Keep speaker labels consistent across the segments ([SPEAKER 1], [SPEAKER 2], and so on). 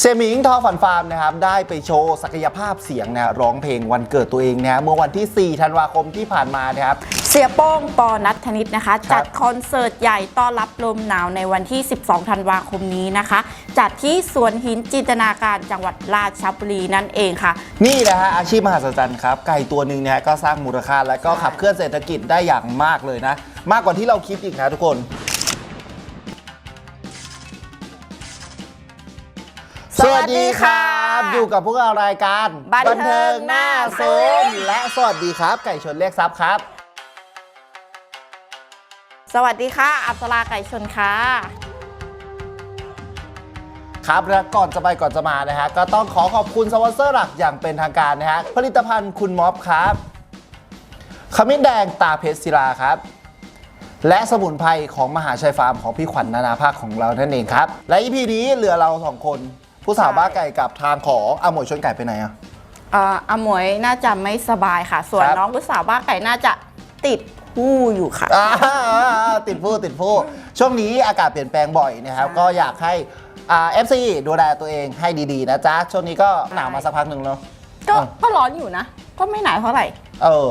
[SPEAKER 1] เซมิงทอฝันฟาร์มนะครับได้ไปโชว์ศักยภาพเสียงนะร้องเพลงวันเกิดตัวเองนะฮะเมื่อวันที่ 4 ธันวาคมที่ผ่านมานะครับ
[SPEAKER 2] เสียโป้งปอนัทธนิตนะคะ
[SPEAKER 1] ครับ
[SPEAKER 2] จัดคอนเสิร์ตใหญ่ต้อนรับลมหนาวในวันที่ 12 ธันวาคมนี้นะคะ จัดที่สวนหินจินตนาการจังหวัดราชบุรีนั่นเองค่ะ
[SPEAKER 1] นี่นะฮะอาชีพมหัศจรรย์ครับ ไก่ตัวหนึ่งเนี่ยก็สร้างมูลค่าและก็
[SPEAKER 2] ใช่
[SPEAKER 1] ขับเคลื่อนเศรษฐกิจได้อย่างมากเลยนะ มากกว่าที่เราคิดอีกนะทุกคน
[SPEAKER 2] สวัสดีค่ะ
[SPEAKER 1] อยู่กับพวกเรารายการ
[SPEAKER 2] บันเทิงหน้า
[SPEAKER 1] โซม และสวัสดีครับ ไก่ชนเรียกทรัพย์ครับ
[SPEAKER 2] สวัสดีค่ะ อัศราไก่ชนค่ะ
[SPEAKER 1] ครับและก่อนจะไปก่อนจะมานะฮะก็ต้องขอขอบคุณสปอนเซอร์หลักอย่างเป็นทางการนะฮะผลิตภัณฑ์คุณม็อบครับขมิ้นแดงตาเพชรศิลาครับ และสมุนไพรของมหาชัยฟาร์มของพี่ขวัญนานาภาคของเรานั่นเองครับ และอีพีนี้เหลือเราสองคน ผู้สาว
[SPEAKER 2] ใช่
[SPEAKER 1] บ้าไก่กับทางของอาหมวยชนไก่ไปไหนอะ
[SPEAKER 2] เอ่ออาหมวยน่าจะไม่สบายค่ะ ส่วน
[SPEAKER 1] ครับ
[SPEAKER 2] น้องกุสาวบ้าไก่น่าจะติดผู้อยู่ค่ะ
[SPEAKER 1] อ่าติดผู้ติดผู้ช่วงนี้อากาศเปลี่ยนแปลงบ่อยนะครับ
[SPEAKER 2] ใช่
[SPEAKER 1] ก็อยากให้อ่าเอฟซีดูแลตัวเองให้ดีๆนะจ๊ะ ช่วงนี้ก็หนาวมาสักพักหนึ่งแล้ว
[SPEAKER 2] ก็
[SPEAKER 1] อะ
[SPEAKER 2] ก็ร้อนอยู่นะ ก็ไม่หนาวเท่าไหร่
[SPEAKER 1] เออ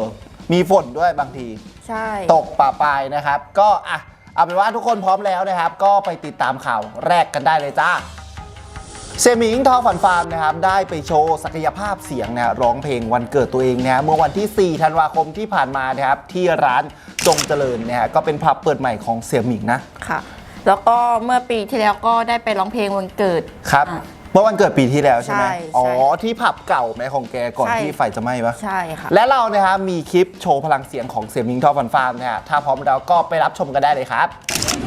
[SPEAKER 1] มีฝนด้วยบางที
[SPEAKER 2] ใช่
[SPEAKER 1] ตกป่าปลายนะครับ ก็อะเอาเป็นว่าทุกคนพร้อมแล้วนะครับ ก็ไปติดตามข่าวแรกกันได้เลยจ้า เซมิงทอฝันฟาร์มนะครับได้ไปโชว์ศักยภาพเสียงนะร้องเพลงวันเกิดตัวเองนะฮะเมื่อวันที่ 4 ธันวาคมที่ผ่านมานะครับที่ร้านจงเจริญนะฮะก็เป็นผับเปิดใหม่ของเสี่ยหมิงนะ
[SPEAKER 2] ค่ะ แล้วก็เมื่อปีที่แล้วก็ได้ไปร้องเพลงวันเกิด
[SPEAKER 1] ครับ
[SPEAKER 2] อะ
[SPEAKER 1] เมื่อวันเกิดปีที่แล้วใช่ไหม
[SPEAKER 2] ใช่ใช่
[SPEAKER 1] อ๋อที่ผับเก่าไหมของแกก่อน
[SPEAKER 2] ใช่
[SPEAKER 1] ที่ไฟจะไหม้ปะ
[SPEAKER 2] ใช่ค่ะ
[SPEAKER 1] และเรานะครับมีคลิปโชว์พลังเสียงของเสียงมิงทอฟันฟาร์มนะฮะถ้าพร้อมแล้วก็ไปรับชมกันได้เลยครับ
[SPEAKER 2] สั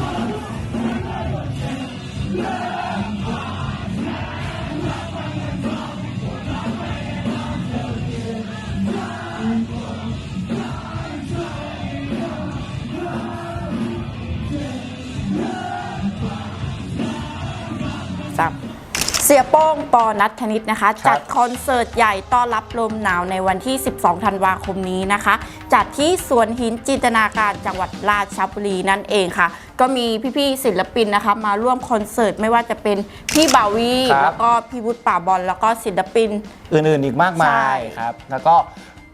[SPEAKER 2] สียโป้งปอนัทธนิตนะคะ
[SPEAKER 1] ครับ
[SPEAKER 2] จัดคอนเสิร์ตใหญ่ต้อนรับลมหนาวในวันที่ 12 ธันวาคมนี้นะคะ จัดที่สวนหินจินตนาการจังหวัดราชบุรีนั่นเองค่ะ ก็มีพี่ๆศิลปินนะคะมาร่วมคอนเสิร์ตไม่ว่าจะเป็นพี่บาวี
[SPEAKER 1] ครับ
[SPEAKER 2] แล้วก็พี่วุฒิป่าบอลแล้วก็ศิลปิน
[SPEAKER 1] อื่นๆอีกมากมา
[SPEAKER 2] ใช่
[SPEAKER 1] ยครับแล้วก็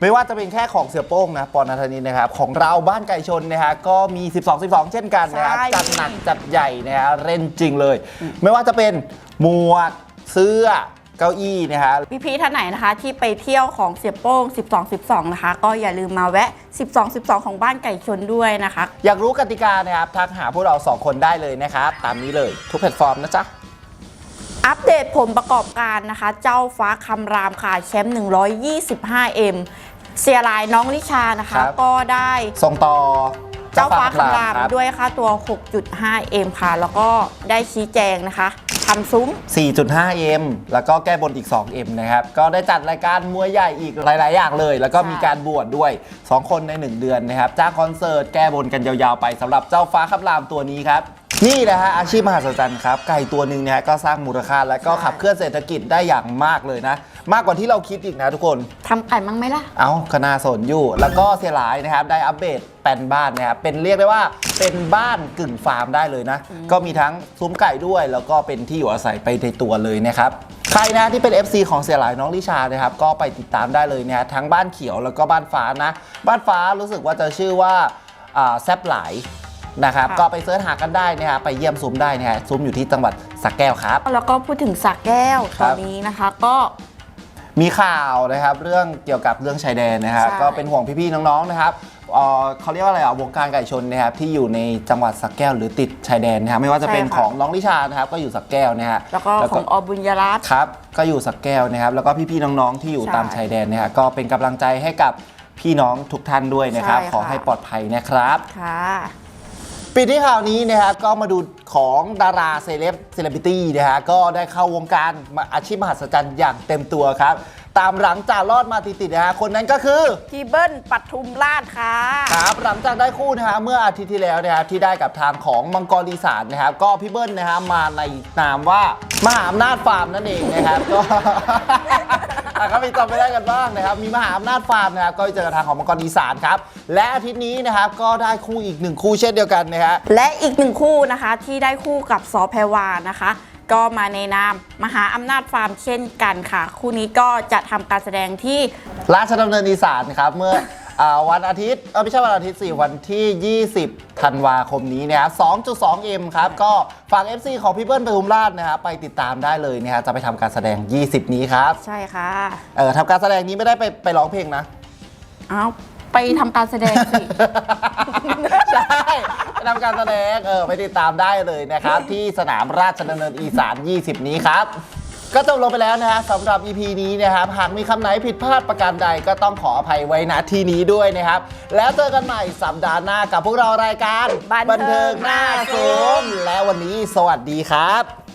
[SPEAKER 1] ไม่ว่าจะเป็นแค่ของเสือโป้งนะปอนาธนินนะครับของเราบ้านไก่ชนนะฮะก็มี 12 12 เช่นกันนะครับ
[SPEAKER 2] ใช่
[SPEAKER 1] จัดหนักจัดใหญ่นะฮะเล่นจริงเลย ไม่ว่าจะเป็นหมวก เสื้อเก้าอี้นะฮะ
[SPEAKER 2] พี่ๆท่านไหนนะคะที่ไปเที่ยวของเสียโป้ง 12 12 นะคะ ก็อย่าลืมมาแวะ 12 12 ของบ้านไก่ชนด้วยนะคะ
[SPEAKER 1] อยากรู้กติกานะครับทักหาพวกเราสองคนได้เลยนะครับตามนี้เลยทุกแพลตฟอร์มนะจ๊ะ
[SPEAKER 2] อัปเดตผลประกอบการนะคะ เจ้าฟ้าคำรามค่ะแชมป์ 125M เสียรายน้องลิชานะคะ
[SPEAKER 1] ครับ
[SPEAKER 2] ก็ได้
[SPEAKER 1] ส่งต่อ
[SPEAKER 2] เจ้าฟ้าคำราม
[SPEAKER 1] ครับ
[SPEAKER 2] ด้วยค่าตัว 6.5M ค่ะ แล้วก็ได้ชี้แจงนะคะ ทำซุ้ม
[SPEAKER 1] 4.5M แล้วก็แก้บนอีก 2M นะครับ ก็ได้จัดรายการมวยใหญ่อีกหลาย ๆ อย่างเลย แล้วก็
[SPEAKER 2] ใช่
[SPEAKER 1] มีการบวชด้วย 2 คนใน 1 เดือนนะครับ จ้างคอนเสิร์ตแก้บนกันยาว ๆ ไปสำหรับเจ้าฟ้าขับรามตัวนี้ครับ นี่นะฮะอาชีพมหัศจรรย์ครับ ไก่ตัวหนึ่งเนี่ยก็สร้างมูลค่าและก็ขับเคลื่อนเศรษฐกิจได้อย่างมากเลยนะ มากกว่าที่เราคิดอีกนะทุกคน
[SPEAKER 2] ทำไก่มั้งไหมล่ะ
[SPEAKER 1] เอาคณาสนอยู่ แล้วก็เสียหลายนะครับ ได้อัปเดตแปลนบ้านนะครับ เป็นเรียกได้ว่าเป็นบ้านกึ่งฟาร์มได้เลยนะ ก็มีทั้งซุ้มไก่ด้วย แล้วก็เป็นที่อยู่อาศัยไปในตัวเลยนะครับ ใครนะที่เป็น FC ของเสียหลายน้องลิชานะครับ ก็ไปติดตามได้เลยนะฮะทั้งบ้านเขียวแล้วก็บ้านฟ้านะ บ้านฟ้ารู้สึกว่าจะชื่อว่าอ่าแซบหลาย นะครับ
[SPEAKER 2] ค่ะ
[SPEAKER 1] ก็ไปเสิร์ชหากันได้นะฮะไปเยี่ยมซุ้มได้นะฮะซุ้มอยู่ที่จังหวัดสระแก้วครับ
[SPEAKER 2] แล้วก็พูดถึงสักแก้ว
[SPEAKER 1] ค
[SPEAKER 2] ต
[SPEAKER 1] รั
[SPEAKER 2] อบนนี้นะคะก็
[SPEAKER 1] มีข่าวนะครับเรื่องเกี่ยวกับเรื่องชายแดนนะครับ
[SPEAKER 2] ใช่
[SPEAKER 1] ก็เป็นห่วงพี่ๆน้องๆนะครับเอ่อเขาเรียกว่าอะไรอะวงการไก่ชนนะครับที่อยู่ในจังหวัดสักแก้วหรือติดชายแดนนะครับไม่ว่าจะเป็นของน้องลิชานะครับก็อยู่สักแก้วนะฮะ
[SPEAKER 2] แล้วก็ของอบุญยรัตน์
[SPEAKER 1] ครับก็อยู่สักแก้วนะครับแล้วก็พี่ๆน้องๆที่อยู่
[SPEAKER 2] ใช่
[SPEAKER 1] ตามชายแดนนะฮะก็เป็นกำลังใจให้กับพี่น้องทุกท่านด้วยนะครับ
[SPEAKER 2] ใช่ค่ะ
[SPEAKER 1] ขอให้ปลอดภัยนะครับ
[SPEAKER 2] ค่ะ
[SPEAKER 1] ปิดที่ข่าวนี้นะครับก็มาดูของดาราเซเลบเซเลบริตี้นะฮะก็ได้เข้าวงการมาอาชีพมหัศจรรย์อย่างเต็มตัวครับ ตามหลังจากรอดมาติดๆนะฮะคนนั้นก็คือ
[SPEAKER 2] พี่เบิ้ลปัทุมราชค่ะ
[SPEAKER 1] ครับหลังจากได้คู่นะฮะเมื่ออาทิตย์ที่แล้วนะฮะที่ได้กับทางของมังกรอีสานนะครับก็พี่เบิ้ลนะฮะมาในนามว่ามหาอำนาจฟาร์มนั่นเองนะครับก็ อะก็มีจำไม่ได้กันบ้างนะครับ มีมหาอำนาจฟาร์มนะครับ ก็เจอกับทางของมังกรอีสานครับ และอาทิตย์นี้นะครับ ก็ได้คู่อีกหนึ่งคู่เช่นเดียวกันนะฮะ
[SPEAKER 2] และอีกหนึ่งคู่นะคะที่ได้คู่กับสอแพรวานะคะ ก็มาในนามมหาอำนาจฟาร์มเช่นกันค่ะ คู่นี้ก็จะทำการแสดงที่
[SPEAKER 1] ราชดำเนินอีสานครับ เมื่ออาวันอาทิตย์เออไม่ใช่วันอาทิตย์สิวันที่ 20 ธันวาคมนี้นะครับ 2.2M ครับ ก็ฝาก FC ของพี่เบิ้ลปทุมราชนะครับไปติดตามได้เลยนะครับจะไปทำการแสดง 20 นี้ครับ
[SPEAKER 2] ใช่ค่ะ
[SPEAKER 1] เออทำการแสดงนี้ไม่ได้ไปไปร้องเพลงนะ
[SPEAKER 2] เอาไปทำการแสดงสิ
[SPEAKER 1] ใช่ไปทำการแสดงเออไปติดตามได้เลยนะครับ ที่สนามราชดำเนินอีสาน 20 นี้ครับ ก็จบลงไปแล้วนะฮะสำหรับ EP นี้นะครับ หากมีคำไหนผิดพลาดประการใดก็ต้องขออภัยไว้ณที่นี้ด้วยนะครับ แล้วเจอกันใหม่สัปดาห์หน้ากับพวกเรารายการ
[SPEAKER 2] บันเทิง
[SPEAKER 1] หน้าสูงและวันนี้สวัสดีครับ